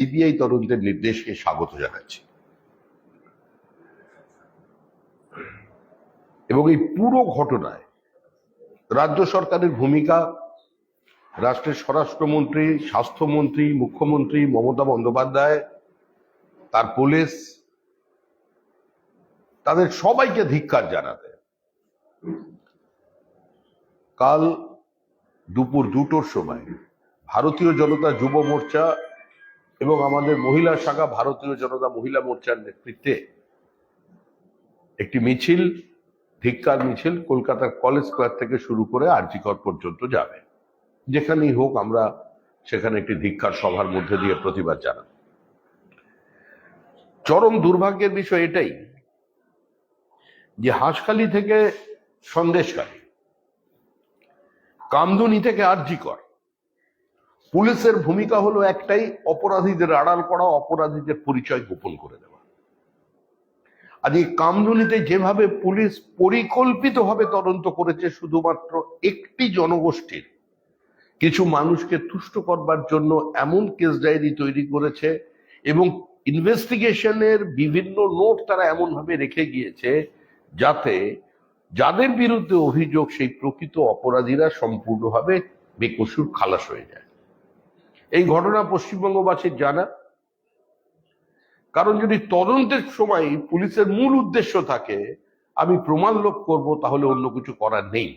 CBI তদন্তের নির্দেশকে স্বাগত জানাচ্ছি। এবং এই পুরো ঘটনায় রাজ্য সরকারের ভূমিকা, রাষ্ট্রের স্বরাষ্ট্রমন্ত্রী, স্বাস্থ্যমন্ত্রী, মুখ্যমন্ত্রী মমতা বন্দ্যোপাধ্যায়, তার পুলিশ, তাদের সবাইকে ধিক্কার জানাতে। কাল দুপুর দুটোর সময় ভারতীয় জনতা যুব মোর্চা এবং আমাদের মহিলা শাখা, ভারতীয় জনতা মহিলা মোর্চার নেতৃত্বে একটি মিছিল, ধিক্কার মিছিল কলকাতার কলেজ স্কোয়ার থেকে শুরু করে আরজিকর পর্যন্ত যাবে। যেখানেই হোক আমরা সেখানে একটি ধিক্কার সভার মধ্যে দিয়ে প্রতিবাদ জানাব। চরম দুর্ভাগ্যের বিষয় এটাই যে হাঁসখালি থেকে সন্দেশকারী কামদুনি থেকে আরজিকর পুলিশের ভূমিকা হলো একটাই, অপরাধীদের আড়াল করা, অপরাধীদের পরিচয় গোপন করে দেওয়া। আজ এই কামদুনিতে যেভাবে পুলিশ পরিকল্পিতভাবে তদন্ত করেছে, শুধুমাত্র একটি জনগোষ্ঠীর, কিছু মানুষকে তুষ্ট করবার জন্য এমন কেস ডায়েরি তৈরি করেছে এবং ইনভেস্টিগেশনের বিভিন্ন নোট তারা এমন ভাবে রেখে গিয়েছে যাতে যাদের বিরুদ্ধে অভিযোগ, সেই প্রকৃত অপরাধীরা সম্পূর্ণভাবে বেকসুর খালাস হয়ে যায়। এই ঘটনা পশ্চিমবঙ্গবাসীর জানা। কারণ যদি তদন্তের সময় পুলিশের মূল উদ্দেশ্য থাকে, আমি প্রমাণ লোপ করব, তাহলে অন্য কিছু করার নেই।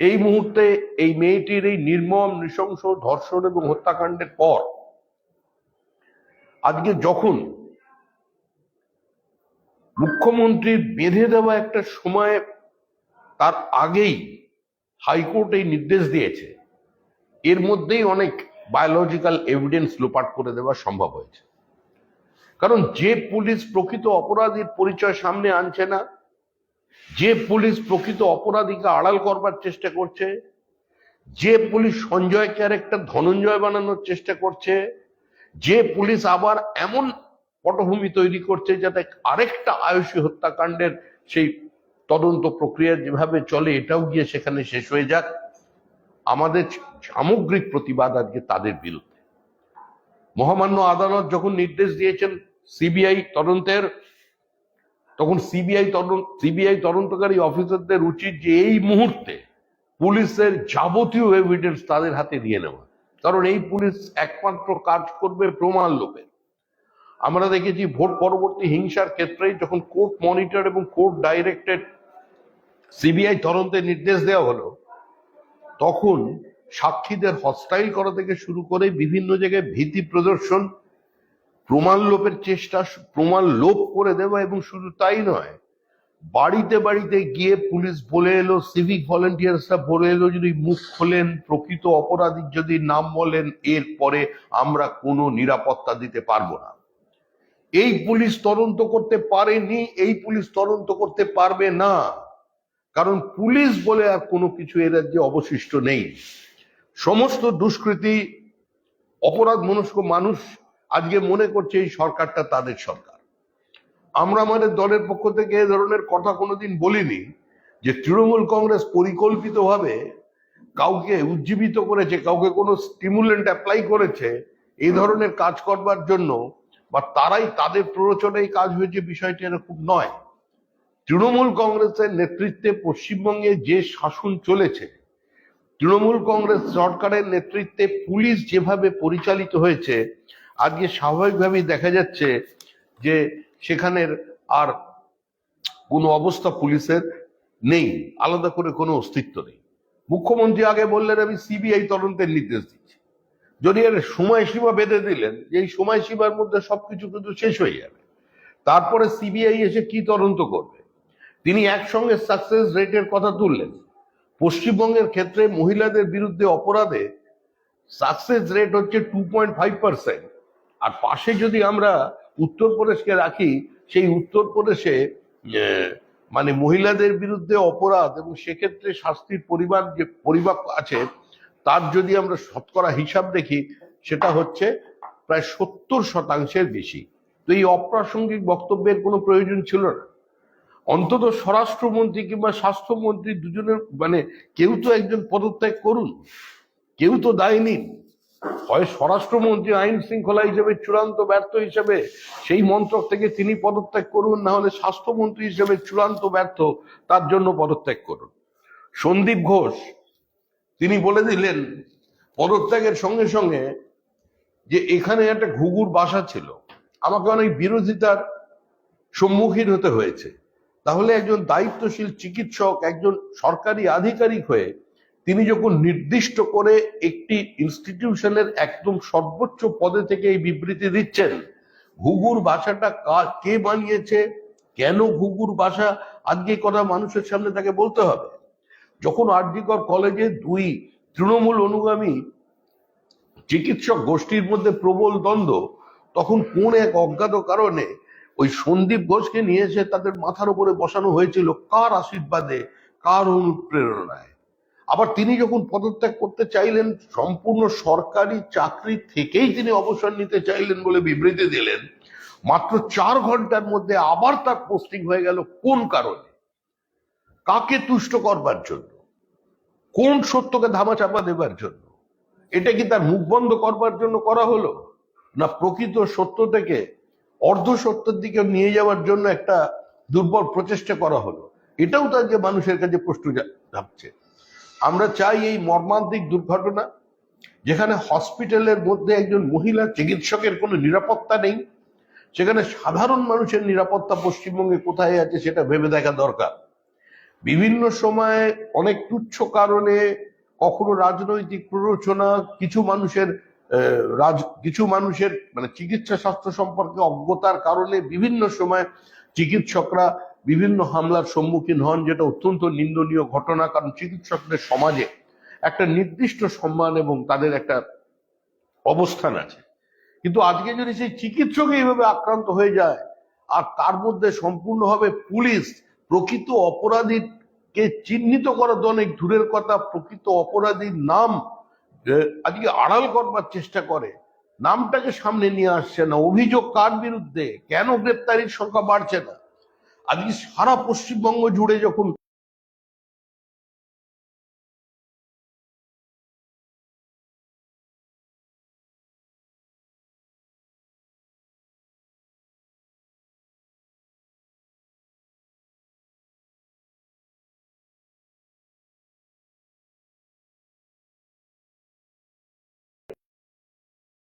এই মুহূর্তে এই মেয়েটির এই নির্মম, নৃশংস ধর্ষণ এবং হত্যাকাণ্ডের পর, আজকে যখন মুখ্যমন্ত্রীর বেঁধে দেওয়া একটা সময় তার আগেই হাইকোর্ট এই নির্দেশ দিয়েছে, এর মধ্যেই অনেক বায়োলজিক্যাল এভিডেন্স লোপাট করে দেওয়া সম্ভব হয়েছে। কারণ যে পুলিশ প্রকৃত অপরাধীর পরিচয় সামনে আনছে না, যে পুলিশ প্রকৃত অপরাধীকে আড়াল করবার চেষ্টা করছে, যে পুলিশ সঞ্জয় ক্যারেক্টার ধনঞ্জয় বানানোর চেষ্টা করছে, যে পুলিশ আবার এমন পটভূমি তৈরি করছে যাতে আরেকটা আয়ুষী হত্যাকাণ্ডের সেই তদন্ত প্রক্রিয়া যেভাবে চলে, এটাও গিয়ে সেখানে শেষ হয়ে যাক। আমাদের সামগ্রিক প্রতিবাদ আজকে তাদের বিরুদ্ধে। মহামান্য আদালত যখন নির্দেশ দিয়েছেন সিবিআই তদন্তের, তখন সিবিআই তদন্ত, সিবিআই তদন্তকারী অফিসারদের উচিত যে এই মুহূর্তে পুলিশের যাবতীয় এভিডেন্স তাদের হাতে দিয়ে নেওয়া। কারণ এই পুলিশ একমাত্র কাজ করবে প্রমাণ লোপে আমরা দেখেছি ভোট পরবর্তী হিংসার ক্ষেত্রে যখন কোর্ট মনিটর এবং কোর্ট ডাইরেক্টেড সিবিআই তদন্তের নির্দেশ দেওয়া হলো তখন সাক্ষীদের হস্টাইল করা থেকে শুরু করে বিভিন্ন জায়গায় ভীতি প্রদর্শন, প্রমাণ লোপের চেষ্টা, প্রমাণ লোপ করে দেওয়া এবং শুধু তাই নয়, বাড়িতে বাড়িতে গিয়ে পুলিশ বলে এলো সিভিক ভলেন্টিয়ার্সরা বলে এলো, যদি মুখ খোলেন, প্রকৃত অপরাধীর যদি নাম বলেন, এরপরে আমরা কোনো নিরাপত্তা দিতে পারব না। এই পুলিশ তদন্ত করতে পারেনি, এই পুলিশ তদন্ত করতে পারবে না। কারণ পুলিশ বলে আর কোনো কিছু এ রাজ্যে অবশিষ্ট নেই। সমস্ত দুষ্কৃতি, অপরাধ মনস্ক মানুষ আজকে মনে করছে এই সরকারটা তাদের সরকার। আমরা আমাদের দলের পক্ষ থেকে এ ধরনের কথা কোনোদিন বলিনি যে তৃণমূল কংগ্রেস পরিকল্পিতভাবে কাউকে উজ্জীবিত করেছে, কাউকে কোনো স্টিমুলেন্ট অ্যাপ্লাই করেছে এই ধরনের কাজ করবার জন্য, বা তারাই তাদের প্ররোচনায় কাজ হয়েছে বিষয়টি এরকম নয়। তৃণমূল কংগ্রেসের নেতৃত্বে পশ্চিমবঙ্গে যে শাসন চলেছে, তৃণমূল কংগ্রেস সরকারের নেতৃত্বে পুলিশ যেভাবে পরিচালিত হয়েছে, আজকে স্বাভাবিকভাবেই দেখা যাচ্ছে যে সেখানের আর কোনো অবস্থা পুলিশের নেই, আলাদা করে কোনো অস্তিত্ব নেই। মুখ্যমন্ত্রী আগে বললেন, আমি সিবিআই তদন্তের নির্দেশ দিচ্ছি। যদি এর সময়সীমা বেঁধে দিলেন যে এই সময়সীমার মধ্যে সবকিছু কিন্তু শেষ হয়ে যাবে। তারপরে সিবিআই এসে কি তদন্ত করবে? তিনি একসঙ্গে সাকসেস রেটের কথা তুললেন। পশ্চিমবঙ্গের ক্ষেত্রে মহিলাদের বিরুদ্ধে অপরাধে সাকসেস রেট হচ্ছে টু পয়েন্ট ফাইভ পার্সেন্ট আর পাশে যদি আমরা উত্তরপ্রদেশকে রাখি, সেই উত্তরপ্রদেশে মানে মহিলাদের বিরুদ্ধে অপরাধ এবং সেক্ষেত্রে শাস্তির পরিমাণ যে পরিমাপ আছে, তার যদি আমরা শতকরা হিসাব দেখি, সেটা হচ্ছে প্রায় সত্তর শতাংশের বেশি। তো এই অপ্রাসঙ্গিক বক্তব্যের কোনো প্রয়োজন ছিল না। অন্তত স্বরাষ্ট্রমন্ত্রী কিংবা স্বাস্থ্যমন্ত্রী দুজনের মানে কেউ তো একজন পদত্যাগ করুন, কেউ তো দায় নিন। হয় স্বরাষ্ট্রমন্ত্রী আইন শৃঙ্খলা হিসেবে চূড়ান্ত ব্যর্থ হিসেবে সেই মন্ত্রক থেকে তিনি পদত্যাগ করুন, না হলে স্বাস্থ্যমন্ত্রী হিসেবে চূড়ান্ত ব্যর্থ তার জন্য পদত্যাগ করুন। সন্দীপ ঘোষ, তিনি বলে দিলেন পদত্যাগের সঙ্গে সঙ্গে যে এখানে একটা ঘুঘুর বাসা ছিল, আমাকে অনেক বিরোধিতার সম্মুখীন হতে হয়েছে। তাহলে একজন দায়িত্বশীল চিকিৎসক, একজন সরকারি আধিকারিক হয়ে তিনি যখন নির্দিষ্ট করে একটি ইনস্টিটিউশনের একদম সর্বোচ্চ পদে থেকে এই বিবৃতি দিচ্ছেন, ঘুঘুর ভাষাটা কা- বানিয়েছে, কেন ঘুঘুর ভাষা আজকে কথা মানুষের সামনে তাকে বলতে হবে। যখন আরজিকর কলেজে দুই তৃণমূল অনুগামী চিকিৎসক গোষ্ঠীর মধ্যে প্রবল দ্বন্দ্ব, তখন কোন এক অজ্ঞাত কারণে সন্দীপ ঘোষকে নিয়ে এসে তাদের মাথার উপরে বসানো হয়েছিল কার আশীর্বাদে, কার অনুপ্রেরণায়। আবার তিনি যখন পদত্যাগ করতে চাইলেন, সম্পূর্ণ সরকারি চাকরি থেকেই তিনি অবসর নিতে চাইলেন বলে বিবৃতি দিলেন। মাত্র চার ঘণ্টার মধ্যে আবার তার পোস্টিং হয়ে গেল কোন কারণে? কাকে তুষ্ট করবার জন্য? কোন সত্যকে ধামাচাপা দেবার জন্য? এটা কি তার মুখ বন্ধ করবার জন্য করা হলো? না প্রকৃত সত্য থেকে অর্ধ সত্যের দিকে নিয়ে যাওয়ার জন্য একটা দুর্বল প্রচেষ্টা করা হলো। এটাও তার যে মানুষের কাছে প্রশ্ন ভাবছে আমরা চাই এই মর্মান্তিক দুর্ঘটনা, যেখানে হসপিটালের মধ্যে একজন মহিলা চিকিৎসকের কোনো নিরাপত্তা নেই, সেখানে সাধারণ মানুষের নিরাপত্তা পশ্চিমবঙ্গে কোথায় আছে সেটা ভেবে দেখা দরকার। বিভিন্ন সময়ে অনেক তুচ্ছ কারণে কখনো রাজনৈতিক প্ররোচনা, কিছু মানুষের রাজ, কিছু মানুষের মানে চিকিৎসা স্বাস্থ্য সম্পর্কে অজ্ঞতার কারণে বিভিন্ন সময় চিকিৎসকরা বিভিন্ন হামলার সম্মুখীন হন, যেটা অত্যন্ত নিন্দনীয় ঘটনা, কারণ চিকিৎসকদের সমাজে একটা নির্দিষ্ট সম্মান এবং তাদের একটা অবস্থান আছে। কিন্তু আজকে যদি সেই চিকিৎসক এইভাবে আক্রান্ত হয়ে যায়, আর তার মধ্যে সম্পূর্ণভাবে পুলিশ প্রকৃত অপরাধীকে চিহ্নিত করা তো অনেক দূরের কথা, প্রকৃত অপরাধীর নাম আজকে আড়াল করবার চেষ্টা করে, নামটাকে সামনে নিয়ে আসছে না। অভিযোগ কার বিরুদ্ধে? কেন গ্রেপ্তারির সংখ্যা বাড়ছে না? আজকে সারা পশ্চিমবঙ্গ জুড়ে যখন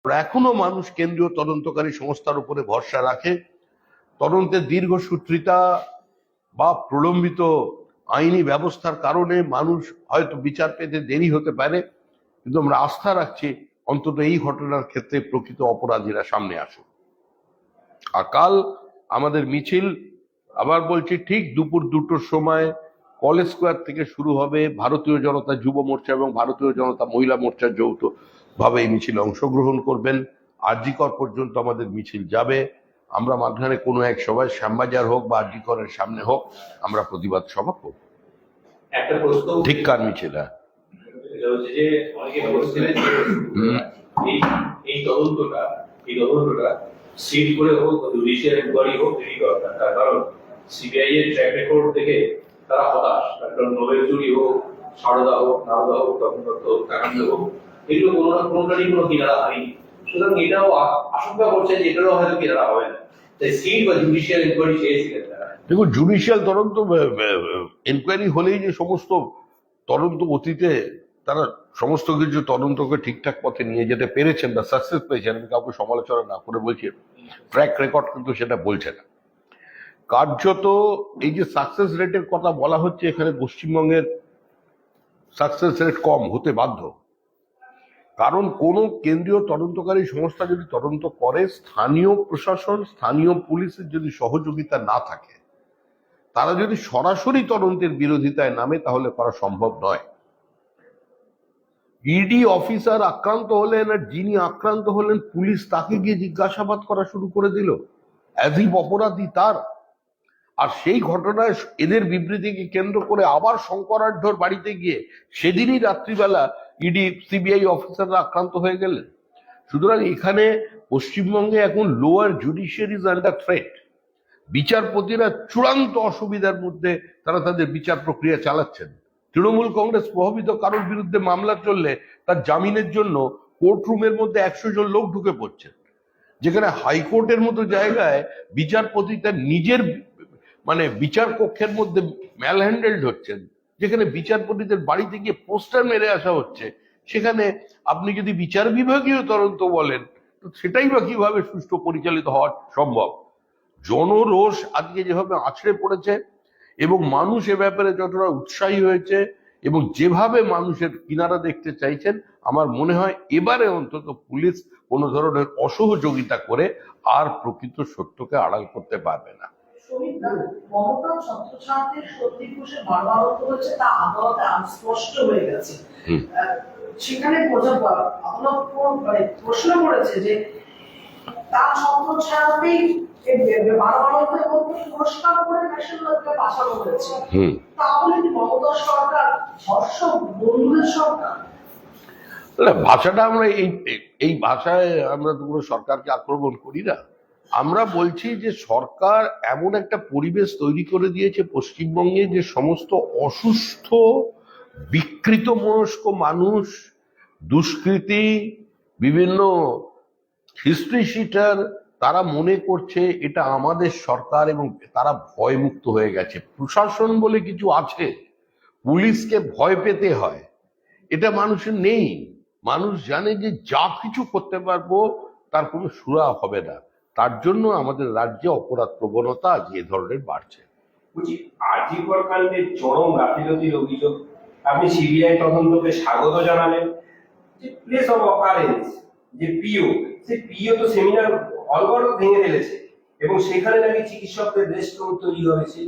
এখনও মানুষ কেন্দ্রীয় তদন্তকারী সংস্থার উপরে ভরসা রাখে। তদন্তের দীর্ঘসূত্রিতা বা প্রলম্বিত আইনি ব্যবস্থার কারণে মানুষ হয়তো বিচার পেতে দেরি হতে পারে, কিন্তু আমরা আস্থা রাখছি অন্তত এই ঘটনার ক্ষেত্রে প্রকৃত অপরাধীরা সামনে আসুক। আর কাল আমাদের মিছিল, আবার বলছি ঠিক দুপুর দুটোর সময় কলেজ স্কোয়ার থেকে শুরু হবে ভারতীয় জনতা যুব মোর্চা এবং ভারতীয় জনতা মহিলা মোর্চার যৌথ ভাবে এই মিছিলে অংশগ্রহণ করবেন। আরজিকর পর্যন্ত আমাদের মিছিল যাবে। আমরা মাঝখানে কোনো এক সভায় শ্যামবাজার হোক বা আরজিকরের সামনে হোক আমরা প্রতিবাদ সভা করব। ধিক্কার মিছিল? হ্যাঁ। এটা। এই তদন্তটা এই তদন্তটা সিট করে হোক জুডিশিয়াল ইনকোয়ারি হোক দেরি দরকার। তার কারণ সিবিআই এর ট্র্যাক রেকর্ড তারা হতাশ। কারণ নোবেল চুরি হোক সারদা হোক নারদা হোক তখন দত্ত হোক এগুলো কোনো কোনোটারই কোনো কিনারা হয়নি। সুতরাং এটাও আশঙ্কা করছে যে এটারও হয়তো কিনারা হবে না। তাই সিট বা জুডিশিয়াল ইনকোয়ারি চেয়েছিলেন দেখুন জুডিশিয়াল তদন্ত এনকোয়ারি হলেই যে সমস্ত তদন্ত অতীতে তারা সমস্ত কিছু তদন্তকে ঠিকঠাক পথে নিয়ে যেতে পেরেছেন বা সাকসেস পেয়েছেন, আমি কাউকে সমালোচনা না করে বলছি ট্র্যাক রেকর্ড কিন্তু সেটা বলছে না। কার্যত এই যে সাকসেস রেটের কথা বলা হচ্ছে, এখানে পশ্চিমবঙ্গের সাকসেস রেট কম হতে বাধ্য। কারণ কোন কেন্দ্রীয় তদন্তকারী সংস্থা যদি তদন্ত করে, স্থানীয় প্রশাসন, স্থানীয় পুলিশের যদি সহযোগিতা না থাকে, তারা যদি সরাসরি তদন্তের বিরোধিতায় নামে, তাহলে করা সম্ভব নয়। ইডি অফিসার আক্রান্ত হলেন আর যিনি আক্রান্ত হলেন, পুলিশ তাকে গিয়ে জিজ্ঞাসাবাদ করা শুরু করে দিল। অ্যাজিব অপরাধী তার। আর সেই ঘটনায় এদের বিবৃতিকে কেন্দ্র করে আবার শঙ্করাঢ্যর বাড়িতে গিয়ে সেদিনই রাত্রিবেলা ইডি সিবিআই অফিসাররা আক্রান্ত হয়ে গেলেন। সুতরাং এখানে পশ্চিমবঙ্গে এখন lower judiciary is under threat বিচারপতিরা চূড়ান্ত অসুবিধার মধ্যে তারা তাদের বিচার প্রক্রিয়া চালাচ্ছেন। তৃণমূল কংগ্রেস প্রভাবিত কারোর বিরুদ্ধে মামলা চললে তার জামিনের জন্য কোর্ট রুমের মধ্যে একশো জন লোক ঢুকে পড়ছেন যেখানে হাইকোর্টের মতো জায়গায় বিচারপতি তার নিজের মানে বিচার কক্ষের মধ্যে ম্যাল হ্যান্ডেলড হচ্ছেন। যেখানে বিচারপতিদের বাড়িতে গিয়ে পোস্টার মেরে আসা হচ্ছে, সেখানে আপনি যদি বিচার বিভাগীয় তদন্ত বলেন, তো সেটাই বা কীভাবে সুষ্ঠু পরিচালিত হওয়া সম্ভব? জনরোষ আজকে যেভাবে আছড়ে পড়েছে এবং মানুষ এ ব্যাপারে যতটা উৎসাহী হয়েছে এবং যেভাবে মানুষের কিনারা দেখতে চাইছেন, আমার মনে হয় এবারে অন্তত পুলিশ কোনো ধরনের অসহযোগিতা করে আর প্রকৃত সত্যকে আড়াল করতে পারবে না। মমতা ছাত্রছাত্রীর সত্যি ঘোষে বারবারত হয়েছে তা আদালতে স্পষ্ট হয়ে গেছে। সেখানে বোঝা আদালত মানে প্রশ্ন করেছে যে তার ছত্রছায়াতেই এই বে- বে- বারবারতের মধ্যে পুরস্কার করে ন্যাশনালকে পাঠানো হয়েছে। তাহলে কি মমতা সরকার ধর্ষক বন্ধুদের সরকার? ভাষাটা আমরা এই এই ভাষায় আমরা তো কোনো সরকারকে আক্রমণ করি না। আমরা বলছি যে সরকার এমন একটা পরিবেশ তৈরি করে দিয়েছে, পশ্চিমবঙ্গে যে সমস্ত অসুস্থ, বিকৃত মনস্ক মানুষ, দুষ্কৃতি, বিভিন্ন হিস্ট্রি শিটার তারা মনে করছে এটা আমাদের সরকার এবং তারা ভয়মুক্ত হয়ে গেছে। প্রশাসন বলে কিছু আছে, পুলিশকে ভয় পেতে হয়, এটা মানুষের নেই। মানুষ জানে যে যা কিছু করতে পারব, তার কোনো সুরা হবে না। তার জন্য আমাদের রাজ্যে অপরাধ প্রবণতা আজ এ ধরনের বাড়ছে। বলছি আরজিকর কাণ্ডের চরম গাফিলতির অভিযোগ। আপনি সিবিআই তদন্তকে স্বাগত জানালেন। যে প্লেস অফ অকারেন্স যে পিও সে পিও তো সেমিনার ভেঙে ফেলেছে। এবং সেখানে নাকি চিকিৎসকদের তৈরি হয়েছে।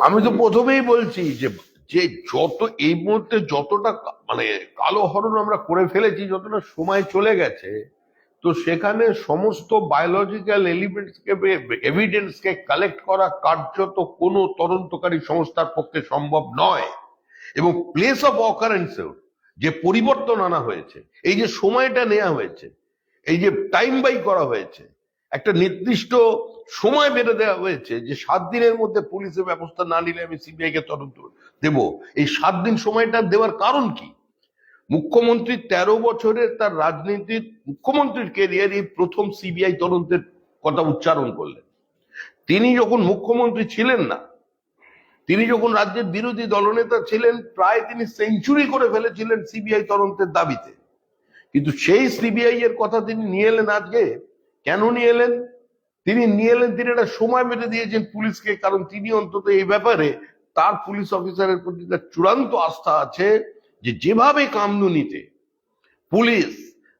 আমি তো প্রথমেই বলছি যে যে যত এই মুহূর্তে যতটা মানে কালো হরণ আমরা করে ফেলেছি যতটা সময় চলে গেছে তো সেখানে সমস্ত বায়োলজিক্যাল এলিমেন্টসকে এভিডেন্সকে কালেক্ট করা কার্যত কোনো তদন্তকারী সংস্থার পক্ষে সম্ভব নয়। এবং প্লেস অফ অকারেন্সেও যে পরিবর্তন আনা হয়েছে, এই যে সময়টা নেওয়া হয়েছে, এই যে টাইম বাই করা হয়েছে, একটা নির্দিষ্ট সময় বেঁধে দেওয়া হয়েছে যে সাত দিনের মধ্যে পুলিশের ব্যবস্থা না নিলে আমি সিবিআই কে তদন্ত দেব। এই সাত দিন সময়টা দেওয়ার কারণ কি? মুখ্যমন্ত্রী তেরো বছরের তার রাজনীতির মুখ্যমন্ত্রীর কেরিয়ার এই প্রথম সিবিআই তদন্তের কথা উচ্চারণ করলেন। তিনি যখন মুখ্যমন্ত্রী ছিলেন না, তিনি যখন রাজ্যের বিরোধী দলনেতা ছিলেন, প্রায় তিনি সেঞ্চুরি করে ফেলেছিলেন সিবিআই তদন্তের দাবিতে। কিন্তু সেই সিবিআই এর কথা তিনি নিয়ে এলেন আজকে। কেন নিয়ে এলেন? তিনি নিয়ে এলেন, তিনি একটা সময় বেঁধে দিয়েছেন পুলিশকে, কারণ তিনি অন্তত এই ব্যাপারে তার পুলিশ অফিসারের প্রতি তার চূড়ান্ত আস্থা আছে। যে যেভাবে কামদুনিতে পুলিশ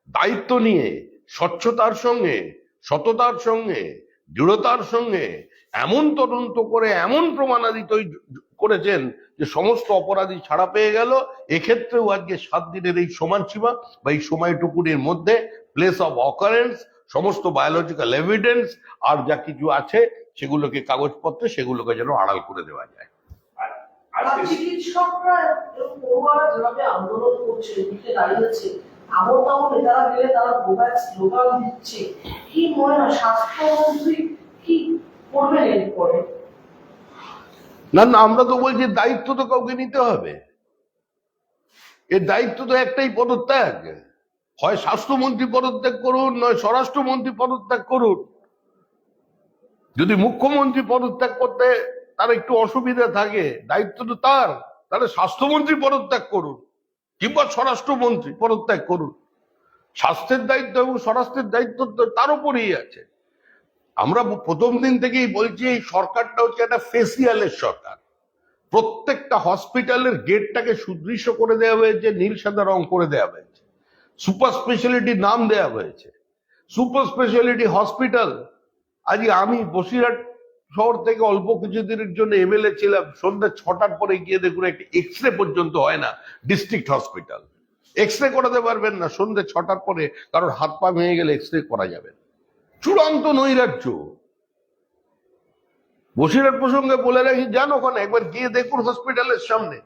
দায়িত্ব নিয়ে স্বচ্ছতার সঙ্গে, সততার সঙ্গে, দৃঢ়তার সঙ্গে এমন তদন্ত করে, এমন প্রমাণাদি করেছেন যে সমস্ত অপরাধী ছাড়া পেয়ে গেল। এক্ষেত্রেও আজকে সাত দিনের এই সীমা বা এই সময়টুকুনির মধ্যে প্লেস অফ অকারেন্স সমস্ত বায়োলজিক্যাল এভিডেন্স আর যা কিছু আছে সেগুলোকে কাগজপত্রে সেগুলোকে যেন আড়াল করে দেওয়া যায়। চিকিৎসকরা পড়ুয়ারা যেভাবে আন্দোলন করছে দিকে দাঁড়িয়েছে আমল তামল নেতারা মিলে তারা কোভ্যাক্স স্লোগান দিচ্ছে। কি মনে হয় স্বাস্থ্যমন্ত্রী কি করবেন এরপরে? না না আমরা তো বলছি দায়িত্ব তো কাউকে নিতে হবে। এর দায়িত্ব তো একটাই পদত্যাগ। হয় স্বাস্থ্যমন্ত্রী পদত্যাগ করুন নয় স্বরাষ্ট্রমন্ত্রী পদত্যাগ করুন। যদি মুখ্যমন্ত্রী পদত্যাগ করতে তার একটু অসুবিধা থাকে দায়িত্ব তো তার। তাহলে স্বাস্থ্যমন্ত্রী পদত্যাগ করুন, কিংবা স্বরাষ্ট্রমন্ত্রী পদত্যাগ করুন। স্বাস্থ্যের দায়িত্ব এবং স্বরাষ্ট্রের দায়িত্ব তার উপরেই আছে। আমরা প্রথম দিন থেকেই বলছি, এই সরকারটা হচ্ছে একটা ফেসিয়ালের সরকার। প্রত্যেকটা হসপিটালের গেটটাকে সুদৃশ্য করে দেওয়া হয়েছে, নীল, সাদা রং করে দেওয়া হয়েছে। সুপার স্পেশালিটি নাম দেওয়া হয়েছে। Super speciality hospital. আজকে আমি বসিরহাট শহর থেকে অল্প কিছুদিনের জন্য এমএলএ ছিলাম। সন্ধ্যা ছটার পরে গিয়ে দেখুন একটা এক্স রে পর্যন্ত হয় না ডিস্ট্রিক্ট হসপিটাল এক্স রে করাতে পারবেন না, সন্ধ্যে ছটার পরে কারোর হাত পা ভেঙে গেলে এক্স রে করা যাবে চূড়ান্ত নৈরাজ্য। বসিরহাট প্রসঙ্গে বলে রাখি, যান ওখানে, একবার গিয়ে দেখুন হসপিটালের সামনে।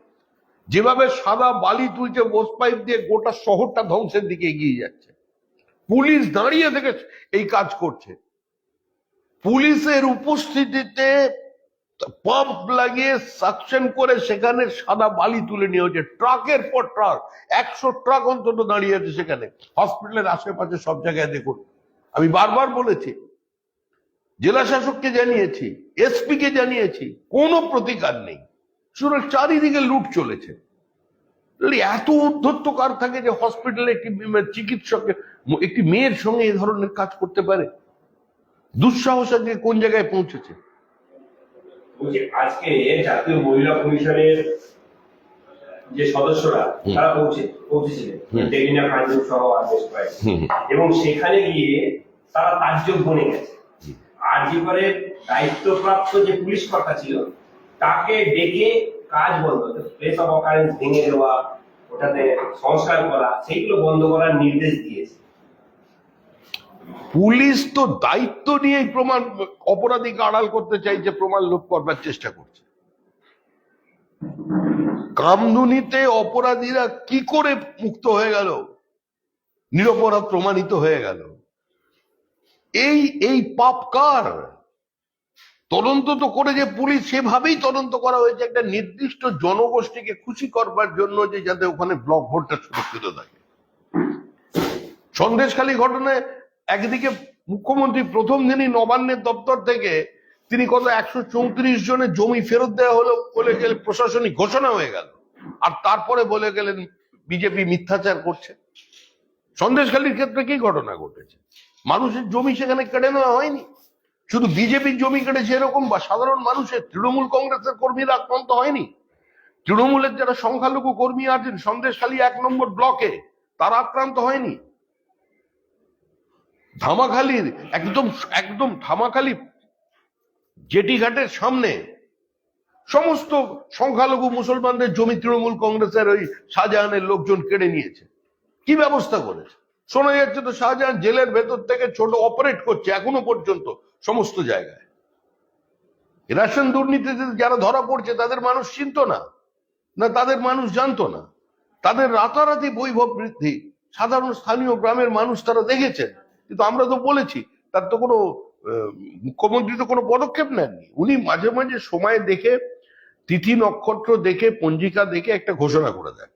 যেভাবে সাদা বালি তুলছে, বোস পাইপ দিয়ে গোটা শহরটা ধ্বংসের দিকে এগিয়ে যাচ্ছে। পুলিশ দাঁড়িয়ে থেকে এই কাজ করছে। পুলিশের উপস্থিতিতে পাম্প লাগিয়ে সাকশন করে সেখানে সাদা বালি তুলে নিয়ে হচ্ছে ট্রাকের পর ট্রাক, একশো ট্রাক অন্তত দাঁড়িয়ে আছে সেখানে। হসপিটালের আশেপাশে সব জায়গায় দেখুন। আমি বারবার বলেছি জেলা শাসককে জানিয়েছি এসপি কে জানিয়েছি, কোনো প্রতিকার নেই। শুধু চারিদিকে লুট চলেছে। এত উদ্ধত্ত কার থাকে যে হসপিটালে একটি চিকিৎসকের, একটি মেয়ের সঙ্গে এই ধরনের কাজ করতে পারে? দুঃসাহস আজকে কোন জায়গায় পৌঁছেছে? আজকে জাতীয় মহিলা কমিশনের যে সদস্যরা তারা পৌঁছে পৌঁছেছিলেন। সহ আর বেশ কয়েক এবং সেখানে গিয়ে তারা তাজ্জব বনে গেছে। আর জি করে দায়িত্বপ্রাপ্ত যে পুলিশ কর্তা ছিল তাকে ডেকে কাজ বন্ধ প্লেস অফ অকারেন্স ভেঙে দেওয়া ওটাতে সংস্কার করা সেইগুলো বন্ধ করার নির্দেশ দিয়েছে। পুলিশ তো দায়িত্ব নিয়ে প্রমাণ, অপরাধীকে আড়াল করতে চাইছে প্রমাণ লোপ করবার চেষ্টা করছে। কামদুনিতে অপরাধীরা কি করে মুক্ত হয়ে গেল? নিরপরাধ প্রমাণিত হয়ে গেল। এই এই পাপ কার? তদন্ত তো করে যে পুলিশ সেভাবেই তদন্ত করা হয়েছে, একটা নির্দিষ্ট জনগোষ্ঠীকে খুশি করবার জন্য যে যাতে ওখানে ব্লক ভোটটা সুরক্ষিত থাকে। সন্দেশখালী ঘটনায় একদিকে মুখ্যমন্ত্রী প্রথম দিনই নবান্নের দপ্তর থেকে তিনি কত একশো চৌত্রিশ জনের জমি ফেরত দেওয়া হলো বলে গেলে প্রশাসনিক ঘোষণা হয়ে গেল। আর তারপরে বলে গেলেন বিজেপি মিথ্যাচার করছে। সন্দেশখালীর ক্ষেত্রে কি ঘটনা ঘটেছে? মানুষের জমি সেখানে কেড়ে নেওয়া হয়নি। শুধু বিজেপির জমি কেটেছে এরকম বা সাধারণ মানুষের, তৃণমূল কংগ্রেসের কর্মীরা আক্রান্ত হয়নি। তৃণমূলের যারা সংখ্যালঘু কর্মী আছেন, সন্দেশখালী এক নম্বর ব্লকে তারা আক্রান্ত হয়নি। ধামাখালির একদম একদম ধামাখালি জেটিঘাটের সামনে সমস্ত সংখ্যালঘু মুসলমানদের জমি তৃণমূল কংগ্রেসের ওই শাহজাহানের লোকজন কেড়ে নিয়েছে। কি ব্যবস্থা করেছে? শোনা যাচ্ছে তো শাহজাহান জেলের ভেতর থেকে ছোট অপারেট করছে এখনও পর্যন্ত সমস্ত জায়গায়। রেশন দুর্নীতিতে যারা ধরা পড়ছে, তাদের মানুষ চিনত না। না, তাদের মানুষ জানতো না। তাদের রাতারাতি বৈভব বৃদ্ধি সাধারণ স্থানীয় গ্রামের মানুষ তারা দেখেছেন। কিন্তু আমরা তো বলেছি, তার তো কোনো মুখ্যমন্ত্রী তো কোনো পদক্ষেপ নেননি। উনি মাঝে মাঝে সময় দেখে, তিথি নক্ষত্র দেখে, পঞ্জিকা দেখে একটা ঘোষণা করে দেন।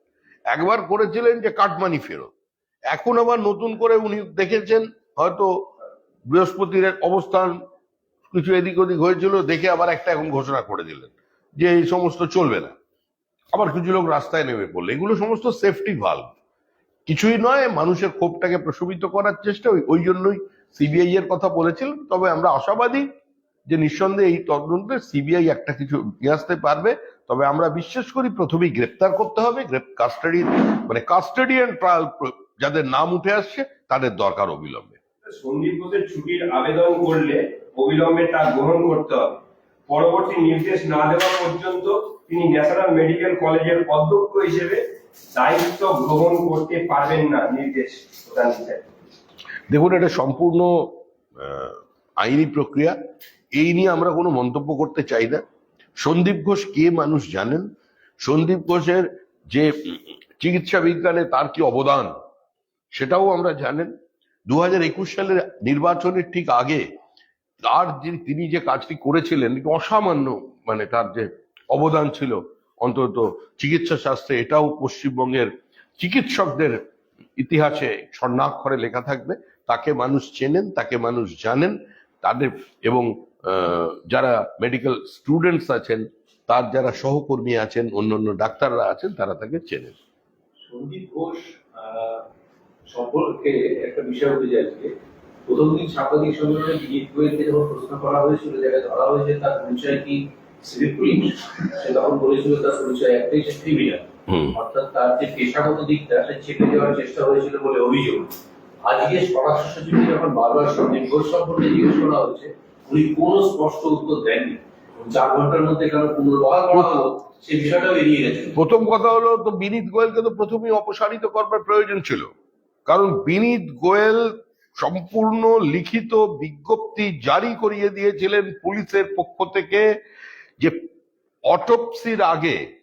একবার করেছিলেন যে কাটমানি ফেরত। এখন আবার নতুন করে উনি দেখেছেন, হয়তো বৃহস্পতির অবস্থান কিছু এদিক ওদিক হয়েছিল, দেখে আবার একটা এখন ঘোষণা করে দিলেন যে এই সমস্ত চলবে না। আবার কিছু লোক রাস্তায় নেমে পড়ল। এগুলো সমস্ত সেফটি ভাল্ব কিছুই নয়, মানুষের ক্ষোভটাকে প্রশমিত করার চেষ্টা, ওই জন্যই সিবিআই এর কথা বলেছিলেন তবে আমরা আশাবাদী যে নিঃসন্দেহে এই তদন্তে সিবিআই একটা কিছু নিয়ে আসতে পারবে। তবে আমরা বিশ্বাস করি প্রথমেই গ্রেপ্তার করতে হবে। কাস্টাডি মানে কাস্টাডিয়ান ট্রায়াল যাদের নাম উঠে আসছে, তাদের দরকার অবিলম্বে। সন্দীপ ঘোষের ছুটির আবেদন করলে অবিলম্বে তা গ্রহণ করতে হবে। পরবর্তী নির্দেশ না দেওয়া পর্যন্ত তিনি ন্যাশনাল মেডিকেল কলেজের অধ্যক্ষ হিসেবে দায়িত্ব গ্রহণ করতে পারবেন না, নির্দেশ প্রদান দেখুন, এটা সম্পূর্ণ আইনি প্রক্রিয়া। এই নিয়ে আমরা কোনো মন্তব্য করতে চাই না। সন্দীপ ঘোষ কে মানুষ জানেন? সন্দীপ ঘোষের যে চিকিৎসা বিজ্ঞানে তার কি অবদান, সেটাও আমরা জানেন। দু হাজার একুশ সালের নির্বাচনের ঠিক আগে তার যে, তিনি যে কাজটি করেছিলেন, অসামান্য মানে তার যে অবদান ছিল অন্তত চিকিৎসা শাস্ত্রে এটাও পশ্চিমবঙ্গের চিকিৎসকদের ইতিহাসে স্বর্ণাক্ষরে লেখা থাকবে, তাকে মানুষ চেনেন, তাকে মানুষ জানেন, তাদের এবং যারা মেডিকেল স্টুডেন্টস আছেন, তার যারা সহকর্মী আছেন, অন্যান্য ডাক্তাররা আছেন, তারা তাকে চেনেন। সন্দীপ ঘোষ সম্পর্কে একটা বিষয় হতে যাচ্ছে প্রথম দিন সাংবাদিক সম্মেলনে গোয়েলকে যখন প্রশ্ন করা হয়েছিল, জায়গায় ধরা হয়েছে, তার পরিচয় কি? সিভিল পুলিশ সে তখন বলেছিল তার পরিচয় একটাই সে ক্রিমিনাল অর্থাৎ তার যে পেশাগত দিকটা সে চেপে যাওয়ার চেষ্টা হয়েছিল বলে অভিযোগ। আজকে স্বরাষ্ট্র সচিবকে যখন বারবার সন্দীপ ঘোষ সম্পর্কে জিজ্ঞেস করা হচ্ছে উনি কোনো স্পষ্ট উত্তর দেননি। চার ঘণ্টার মধ্যে কেন পুনর্বহাল করা হলো সেই বিষয়টাও এড়িয়ে গেছেন প্রথম কথা হলো তো বিনীত গোয়েলকে তো প্রথমেই অপসারিত করবার প্রয়োজন ছিল। কারণ বিনীত গোয়েল সম্পূর্ণ লিখিত বিজ্ঞপ্তি জারি করিয়ে দিয়েছিলেন পুলিশের পক্ষ থেকে যে অটোপসির আগে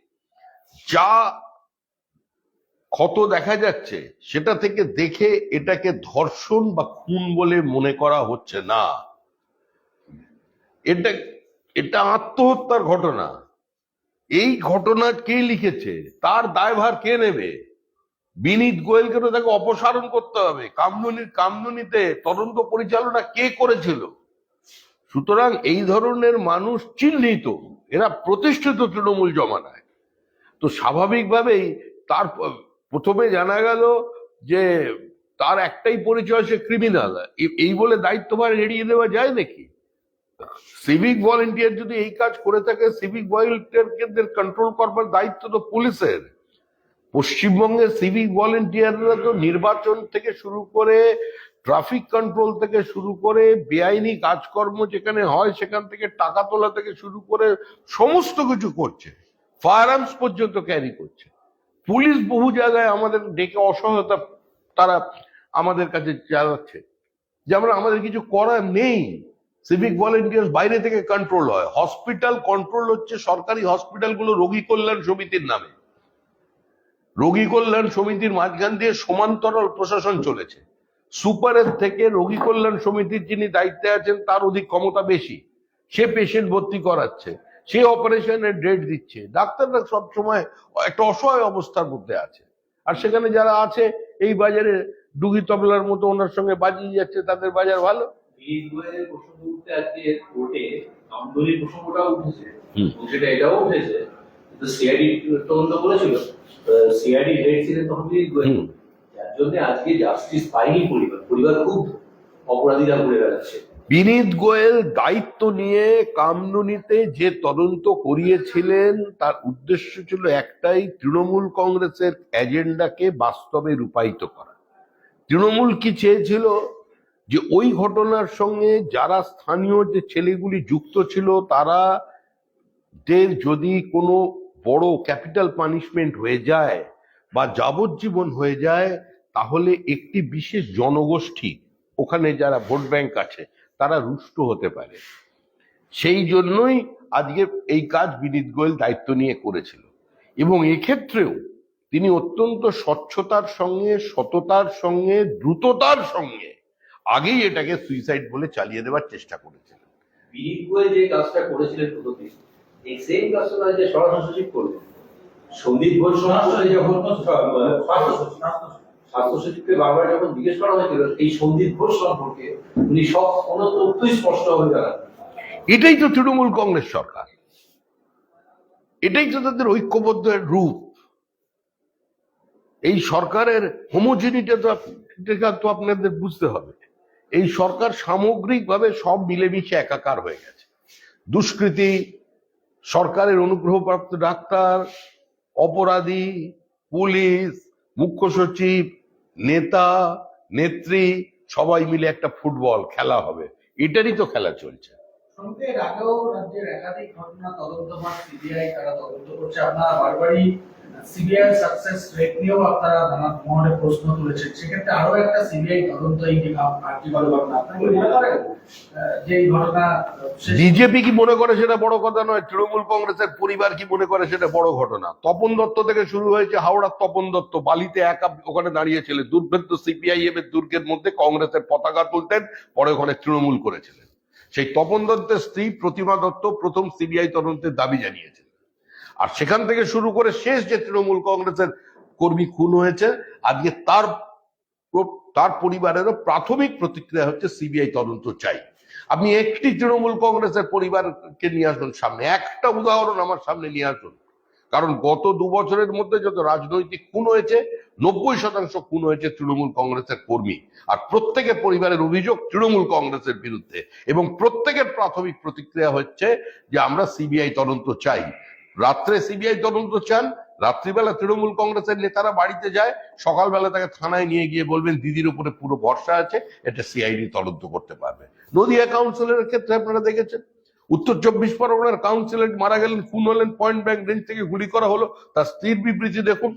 যা ক্ষত দেখা যাচ্ছে, সেটা থেকে দেখে এটাকে ধর্ষণ বা খুন বলে মনে করা হচ্ছে না। এটা এটা আত্মহত্যার ঘটনা। এই ঘটনা কে লিখেছে? তার দায়ভার কে নেবে? বিনীত গোয়েলকে তো তাকে অপসারণ করতে হবে। কামদুনির কামদুনিতে তদন্ত পরিচালনা কে করেছিল? সুতরাং এই ধরনের মানুষ চিহ্নিত, এরা প্রতিষ্ঠিত তৃণমূল জমানায়। তো স্বাভাবিকভাবেই তার প্রথমে জানা গেল যে তার একটাই পরিচয় সে ক্রিমিনাল এই বলে দায়িত্বভার এড়িয়ে দেওয়া যায় নাকি? সিভিক ভলেন্টিয়ার যদি এই কাজ করে থাকে সিভিক ভলেন্টিয়ারদের কন্ট্রোল করবার দায়িত্ব তো পুলিশের। পশ্চিমবঙ্গের সিভিক ভলেন্টিয়াররা তো নির্বাচন থেকে শুরু করে ট্রাফিক কন্ট্রোল থেকে শুরু করে বেআইনি কাজকর্ম যেখানে হয়, সেখান থেকে টাকা তোলা থেকে শুরু করে সমস্ত কিছু করছে। ফায়ার আর্মস পর্যন্ত ক্যারি করছে। পুলিশ বহু জায়গায় আমাদের ডেকে অসহায়তা তারা আমাদের কাছে চালাচ্ছে যেমন আমাদের কিছু করার নেই। সিভিক ভলেন্টিয়ার্স বাইরে থেকে কন্ট্রোল হয়। হসপিটাল কন্ট্রোল হচ্ছে সরকারি হসপিটালগুলো রোগী কল্যাণ সমিতির নামে। রোগী কল্যাণ সমিতির মাঝখান দিয়ে সমান্তরাল প্রশাসন চলেছে। সুপারের থেকে রোগী কল্যাণ সমিতির যিনি দায়িত্বে আছেন তার অধিক ক্ষমতা বেশি। সে পেশেন্ট ভর্তি করাচ্ছে সে অপারেশনের ডেট দিচ্ছে। ডাক্তাররা সব সময় একটা অসহায় অবস্থার মধ্যে আছে। আর সেখানে যারা আছে এই বাজারে ডুগি তবলার মতো ওনার সঙ্গে বাজিয়ে যাচ্ছে তাদের বাজার ভালো। সিআইডি তদন্ত করেছিল। সিআইডি হেড ছিলেন তখন বিনীত গোয়েল হুম। যার জন্য আজকে জাস্টিস পায়নি পরিবার। পরিবার খুব অপরাধীরা ঘুরে বেড়াচ্ছে। বিনীত গোয়েল দায়িত্ব নিয়ে কামনুনিতে যে তদন্ত করিয়েছিলেন, তার উদ্দেশ্য ছিল একটাই, তৃণমূল কংগ্রেসের এজেন্ডাকে বাস্তবে রূপায়িত করা। তৃণমূল কি চেয়েছিল? যে ওই ঘটনার সঙ্গে যারা স্থানীয় যে ছেলেগুলি যুক্ত ছিল, তারা দের যদি কোনো বড় ক্যাপিটাল পানিশমেন্ট হয়ে যায় বা যাবজ্জীবন হয়ে যায় তাহলে একটি বিশেষ জনগোষ্ঠী ওখানে যারা ভোট ব্যাংক আছে তারা রুষ্ট হতে পারে। সেই জন্যই আজকে এই কাজ বিনীত গোয়েল দায়িত্ব নিয়ে করেছিল। এবং এক্ষেত্রেও তিনি অত্যন্ত স্বচ্ছতার সঙ্গে সততার সঙ্গে দ্রুততার সঙ্গে আগেই এটাকে সুইসাইড বলে চালিয়ে দেওয়ার চেষ্টা করেছিলেন বিনীত গোয়েল যে কাজটা করেছিলেন প্রগতি এই সেম কাজটা যে স্বরাষ্ট্র সচিব করলেন। সন্দীপ ঘোষ সমাজে যখন স্বাস্থ্য সচিব স্বাস্থ্য সচিবকে বারবার যখন জিজ্ঞেস করা হয়েছিল, এই সন্দীপ ঘোষ সম্পর্কে, উনি সব কোনো তথ্যই স্পষ্ট হবে জানান। এটাই তো তৃণমূল কংগ্রেস সরকার। এটাই তো তাদের ঐক্যবদ্ধের রূপ। এই সরকারের হোমোজেনিটা তো তো আপনাদের বুঝতে হবে। এই সরকার সামগ্রিকভাবে সব মিলেমিশে একাকার হয়ে গেছে। দুষ্কৃতি, সরকারের অনুগ্রহপ্রাপ্ত ডাক্তার, অপরাধী, পুলিশ, মুখ্য সচিব নেতা, নেত্রী, সবাই মিলে একটা ফুটবল খেলা হবে। এটারই তো খেলা চলছে। রাজ্যের একাধিক ঘটনা, তদন্ত করছে। বারবারই সিবিআই সাকসেস রেট নিয়েও আপনারা নানা মহলে প্রশ্ন তুলেছেন। সেক্ষেত্রে আরও একটা সিবিআই তদন্ত এই যে আর্টিকেল ঘটনা, আপনারা যে এই ঘটনা বিজেপি কি মনে করে সেটা বড় কথা নয়, তৃণমূল কংগ্রেসের পরিবার কি মনে করে সেটা বড় ঘটনা? তপন দত্ত থেকে শুরু হয়েছে হাওড়ার তপন দত্ত, বালিতে একা ওখানে দাঁড়িয়েছিলেন। দুর্ভেদ্য সিপিআইএম এর দুর্গের মধ্যে কংগ্রেসের পতাকা তুলতেন, পরে ওখানে তৃণমূল করেছিলেন। সেই তপন দত্তের স্ত্রী প্রতিমা দত্ত প্রথম সিবিআই তদন্তের দাবি জানিয়েছিলেন আর সেখান থেকে শুরু করে শেষ যে তৃণমূল কংগ্রেসের কর্মী খুন হয়েছে, আজকে তার তার পরিবারেরও প্রাথমিক প্রতিক্রিয়া হচ্ছে সিবিআই তদন্ত চাই। আপনি একটি তৃণমূল কংগ্রেসের পরিবারকে নিয়ে আসুন সামনে, একটা উদাহরণ আমার সামনে নিয়ে আসুন। কারণ গত দু বছরের মধ্যে যত রাজনৈতিক খুন হয়েছে, নব্বই শতাংশ খুন হয়েছে তৃণমূল কংগ্রেসের কর্মী। আর প্রত্যেকের পরিবারের অভিযোগ তৃণমূল কংগ্রেসের বিরুদ্ধে। এবং প্রত্যেকের প্রাথমিক প্রতিক্রিয়া হচ্ছে যে আমরা সিবিআই তদন্ত চাই। রাত্রে সিবিআই তদন্ত চান, রাত্রিবেলা তৃণমূল কংগ্রেসের নেতারা বাড়িতে যায়, সকালবেলা তাকে থানায় নিয়ে গিয়ে বলবেন, দিদির উপরে পুরো ভরসা আছে, এটা সিআইডি তদন্ত করতে পারবে। নদিয়া কাউন্সিলরের ক্ষেত্রে আপনারা দেখেছেন, উত্তর চব্বিশ পরগনার কাউন্সিলর মারা গেলেন, খুন হলেন, পয়েন্ট ব্যাংক রেঞ্জ থেকে গুলি করা হলো, তার স্ত্রীর বিবৃতি দেখুন,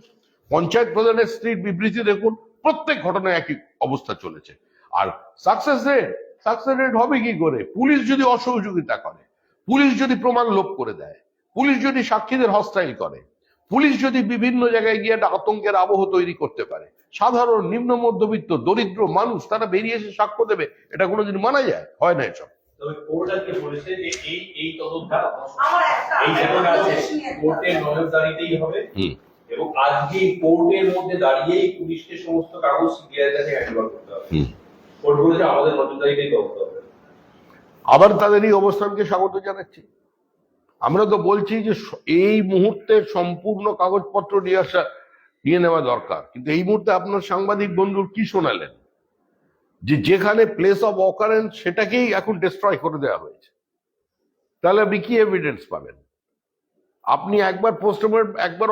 পঞ্চায়েত প্রধানের স্ত্রীর বিবৃতি দেখুন, প্রত্যেক ঘটনায় একই অবস্থা চলেছে। আর সাকসেস রেট সাকসেস রেট হবে কি করে? পুলিশ যদি অসহযোগিতা করে, পুলিশ যদি প্রমাণ লোপ করে দেয় পুলিশ যদি সাক্ষীদের হস্টাইল করে পুলিশ যদি বিভিন্ন জায়গায় গিয়ে একটা আতঙ্কের আবহ তৈরি করতে পারে সাধারণ নিম্ন মধ্যবিত্ত দরিদ্র মানুষ তারা বেরিয়ে এসে সাক্ষ্য দেবে এটা কোনোদিন মানা যায়? হয় না এসব। এবং আজকে কোর্টের মধ্যে পুলিশকে সমস্ত কাগজ সিবিআই কাছে হ্যান্ডওভার করতে হবে। কোর্ট বলেছে আমাদের হবে। আবার তাদের এই অবস্থানকে স্বাগত জানাচ্ছি। আমরা তো বলছি যে এই মুহূর্তে সম্পূর্ণ কাগজপত্র নিয়ে আসা, নিয়ে নেওয়া দরকার। কিন্তু এই মুহূর্তে আপনার সাংবাদিক বন্ধুর কি শোনালেন? যে যেখানে প্লেস অফ অকারেন্স সেটাকেই এখন ডিস্ট্রয় করে দেওয়া হয়েছে। তাহলে আপনি কি এভিডেন্স পাবেন? আপনি একবার পোস্টমর্টম একবার